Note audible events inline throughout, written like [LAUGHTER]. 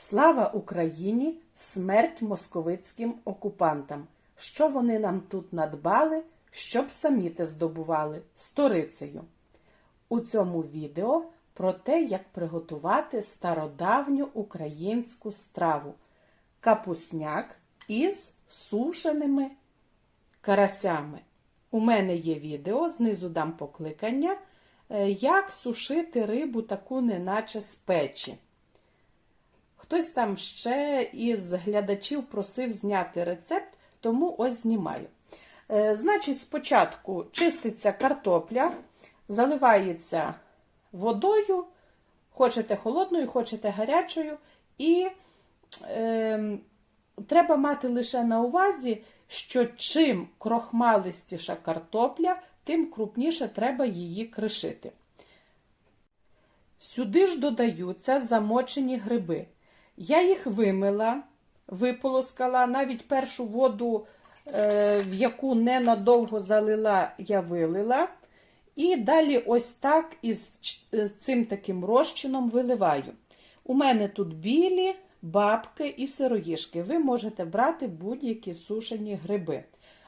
Слава Україні! Смерть московицьким окупантам! Що вони нам тут надбали, щоб самі те здобували сторицею. У цьому відео про те, як приготувати стародавню українську страву капусняк із сушеними карасями. У мене є відео, знизу дам покликання, е, як сушити рибу таку неначе з печі. Хтось там ще із глядачів просив зняти рецепт, тому ось знімаю. Е, Значить, спочатку чиститься картопля, заливається водою, хочете холодною, хочете гарячою, і е, треба мати лише на увазі, що чим крохмалистіша картопля, тим крупніше треба її кришити. Сюди ж додаються замочені гриби. Я їх вимила, виполоскала, навіть першу воду, е, в яку ненадовго залила, я вилила. І далі ось так із цим таким розчином виливаю. У мене тут білі, бабки і сироїшки. Ви можете брати будь-які сушені гриби.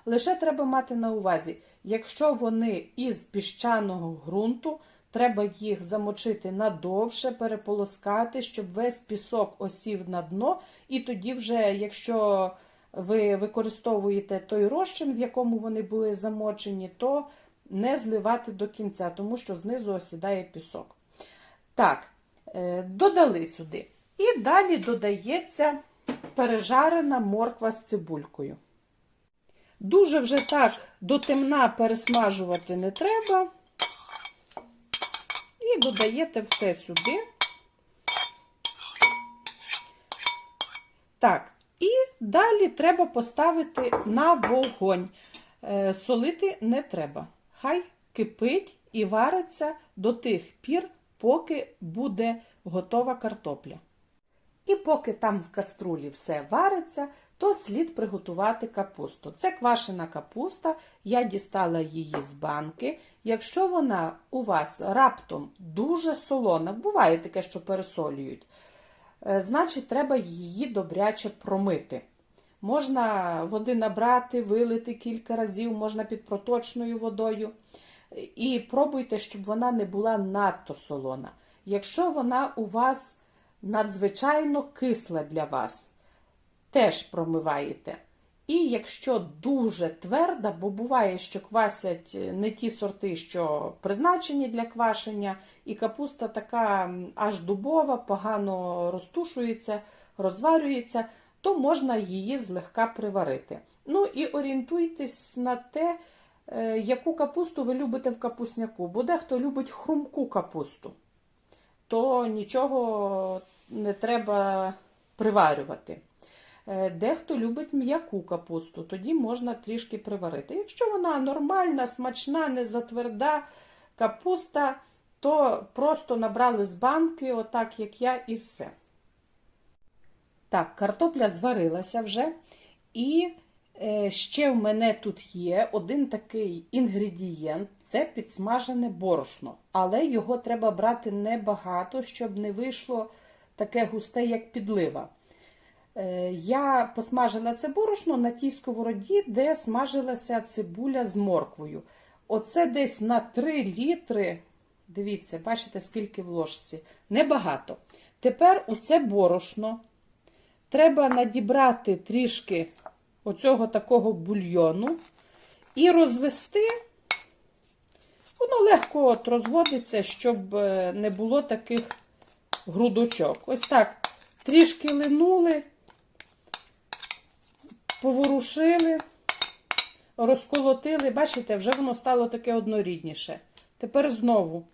Лише треба мати на увазі, якщо вони із піщаного ґрунту, треба їх замочити надовше, переполоскати, щоб весь пісок осів на дно. І тоді, вже, якщо ви використовуєте той розчин, в якому вони були замочені, то не зливати до кінця, тому що знизу осідає пісок. Так, е, додали сюди. І далі додається пережарена морква з цибулькою. Дуже вже так до темна пересмажувати не треба. І додаєте все сюди. Так, і далі треба поставити на вогонь. Е, Солити не треба. Хай кипить і вариться до тих пір, поки буде готова картопля. І поки там в каструлі все вариться, то слід приготувати капусту. Це квашена капуста, я дістала її з банки. Якщо вона у вас раптом дуже солона, буває таке, що пересолюють, е, значить треба її добряче промити. Можна води набрати, вилити кілька разів, можна під проточною водою. І пробуйте, щоб вона не була надто солона. Якщо вона у вас надзвичайно кисла для вас, теж промиваєте. І якщо дуже тверда, бо буває, що квасять не ті сорти, що призначені для квашення, і капуста така аж дубова, погано розтушується, розварюється, то можна її злегка приварити. Ну і орієнтуйтесь на те, е, яку капусту ви любите в капусняку. Бо дехто любить хрумку капусту, то нічого не треба приварювати. Е, Дехто любить м'яку капусту, тоді можна трішки приварити. Якщо вона нормальна, смачна, не затверда капуста, то просто набрали з банки, отак як я, і все. Так, картопля зварилася вже. І е, ще в мене тут є один такий інгредієнт це підсмажене борошно. Але його треба брати небагато, щоб не вийшло таке густе, як підлива. Е, Я посмажила це борошно на тій сковороді, де смажилася цибуля з морквою. Оце десь на 3 літри. Дивіться, бачите, скільки в ложці. Небагато. Тепер у це борошно треба надібрати трішки оцього такого бульйону і розвести. Воно легко от розводиться, щоб е, не було таких грудочок. Ось так трішки линули, поворушили, розколотили. Бачите, вже воно стало таке однорідніше. Тепер знову.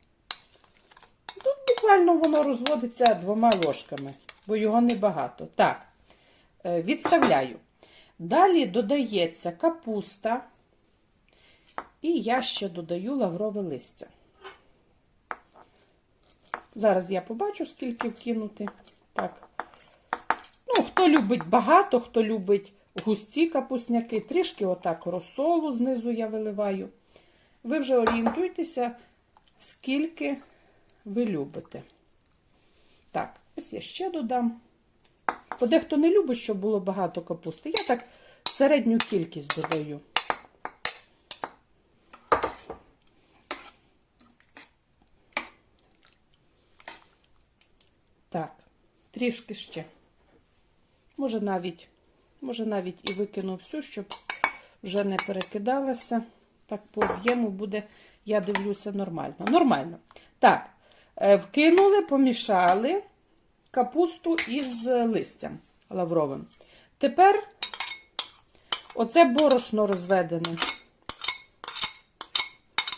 Тут буквально воно розводиться двома ложками, бо його небагато. Так, е, відставляю. Далі додається капуста. І я ще додаю лаврове листя. Зараз я побачу, скільки вкинути. Так. Ну, хто любить багато, хто любить густі капусняки, трішки отак розсолу знизу я виливаю. Ви вже орієнтуйтеся, скільки ви любите. Так, ось я ще додам. Бо дехто не любить, щоб було багато капусти. Я так середню кількість додаю. Так, трішки ще. Може навіть, може навіть і викину всю, щоб вже не перекидалася. Так, по об'єму буде, я дивлюся, нормально. Нормально. Так, е, вкинули, помішали капусту із листям лавровим. Тепер оце борошно розведене.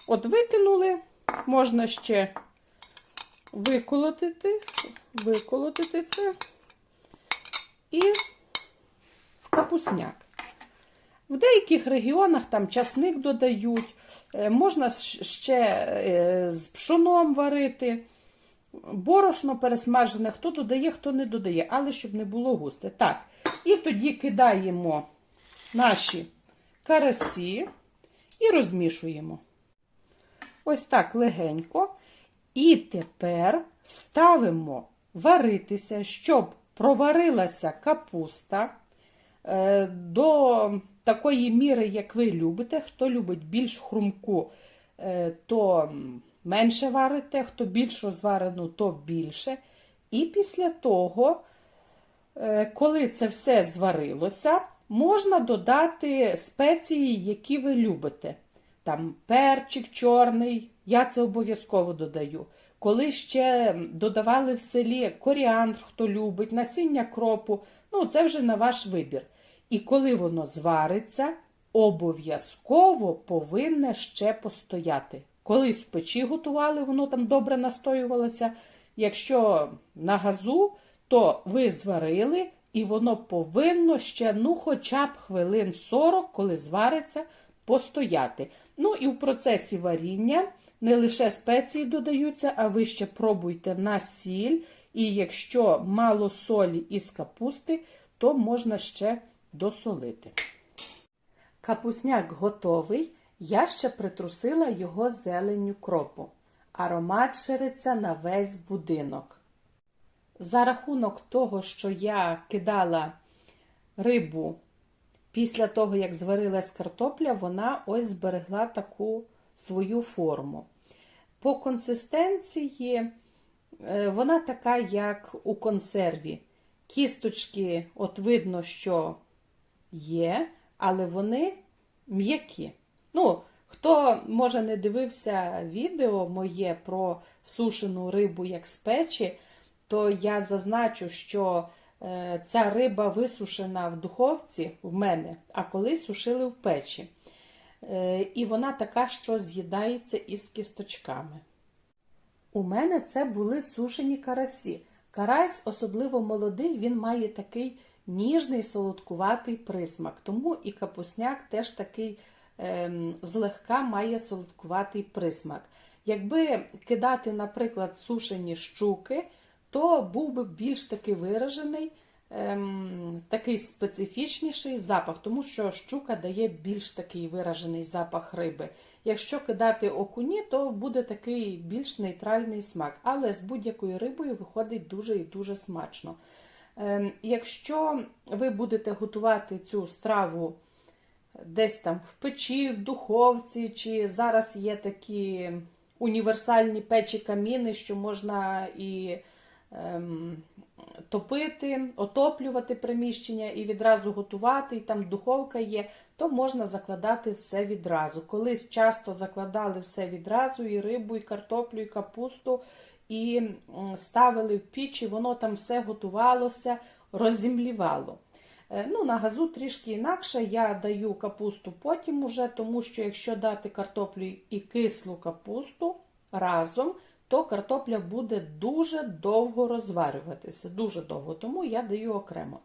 От викинули, можна ще виколотити, виколотити це і капусняк. В деяких регіонах там часник додають, е, можна ще е, з пшоном варити. Борошно пересмажене, хто додає, хто не додає, але щоб не було густе. Так, і тоді кидаємо наші карасі і розмішуємо. Ось так легенько. І тепер ставимо варитися, щоб проварилася капуста до такої міри, як ви любите. Хто любить більш хрумку, е, то менше варите, хто більш розварену, то більше. І після того, е, коли це все зварилося, можна додати спеції, які ви любите. Там перчик чорний, я це обов'язково додаю. Коли ще додавали в селі коріандр, хто любить, насіння кропу, ну це вже на ваш вибір. І коли воно звариться, обов'язково повинне ще постояти. Колись в печі готували, воно там добре настоювалося. Якщо на газу, то ви зварили, і воно повинно ще, ну, хоча б хвилин 40, коли звариться, постояти. Ну і в процесі варіння не лише спеції додаються, а ви ще пробуйте на сіль. І якщо мало солі із капусти, то можна ще досолити. Капусняк готовий. Я ще притрусила його зеленню кропу. Аромат шириться на весь будинок. За рахунок того, що я кидала рибу після того, як зварилась картопля, вона ось зберегла таку свою форму. По консистенції е, вона така, як у консерві. Кісточки, от видно, що є, але вони м'які. Ну, хто, може, не дивився відео моє про сушену рибу як з печі, то я зазначу, що е, ця риба висушена в духовці в мене, а колись сушили в печі. Е, і вона така, що з'їдається із кісточками. У мене це були сушені карасі. Карась, особливо молодий, він має такий ніжний солодкуватий присмак. Тому і капусняк теж такий ем, злегка має солодкуватий присмак. Якби кидати, наприклад, сушені щуки, то був би більш такий виражений, ем, такий специфічніший запах, тому що щука дає більш такий виражений запах риби. Якщо кидати окуні, то буде такий більш нейтральний смак. Але з будь-якою рибою виходить дуже і дуже смачно. Ем, якщо ви будете готувати цю страву десь там в печі, в духовці, чи зараз є такі універсальні печі каміни, що можна і ем, топити, отоплювати приміщення і відразу готувати, і там духовка є, то можна закладати все відразу. Колись часто закладали все відразу, і рибу, і картоплю, і капусту, і ставили в піч, і воно там все готувалося, роззімлівало. Е, ну, На газу трішки інакше. Я даю капусту потім уже, тому що якщо дати картоплю і кислу капусту разом, то картопля буде дуже довго розварюватися. Дуже довго, тому я даю окремо.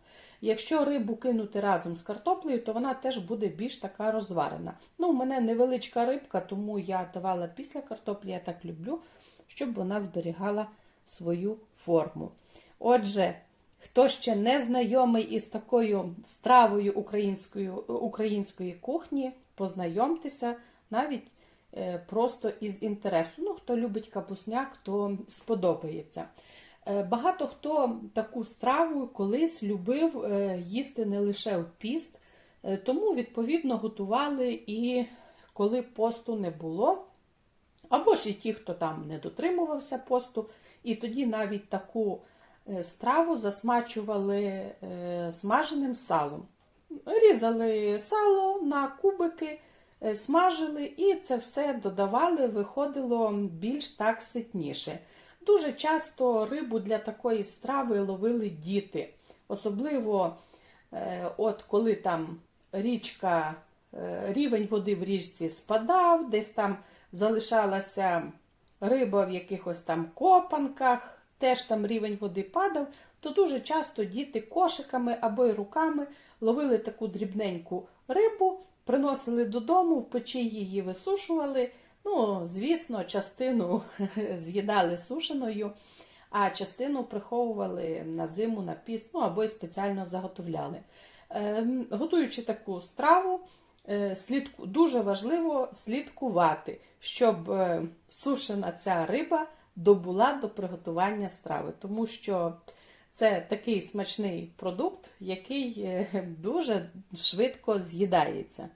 Якщо рибу кинути разом з картоплею, то вона теж буде більш така розварена. Ну, У мене невеличка рибка, тому я давала після картоплі, я так люблю, щоб вона зберігала свою форму. Отже, хто ще не знайомий із такою стравою української, української кухні, познайомтеся навіть просто із інтересу. Ну, Хто любить капусняк, то сподобається. Е, Багато хто таку страву колись любив е, їсти не лише в піст, е, тому відповідно готували і коли посту не було. Або ж і ті, хто там не дотримувався посту, і тоді навіть таку страву засмачували смаженим салом. Різали сало на кубики, смажили і це все додавали, виходило більш так ситніше. Дуже часто рибу для такої страви ловили діти. Особливо, е, от коли там річка, е, рівень води в річці спадав, десь там залишалася риба в якихось там копанках, теж там рівень води падав, то дуже часто діти кошиками або й руками ловили таку дрібненьку рибу, приносили додому, в печі її висушували. Ну, звісно, частину [LAUGHS] з'їдали сушеною, а частину приховували на зиму, на піст, ну або й спеціально заготовляли. Ем, Готуючи таку страву, е, дуже важливо слідкувати, щоб е, сушена ця риба добула до приготування страви, тому що це такий смачний продукт, який е, дуже швидко з'їдається.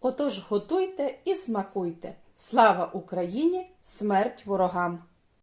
Отож, готуйте і смакуйте. Слава Україні! Смерть ворогам!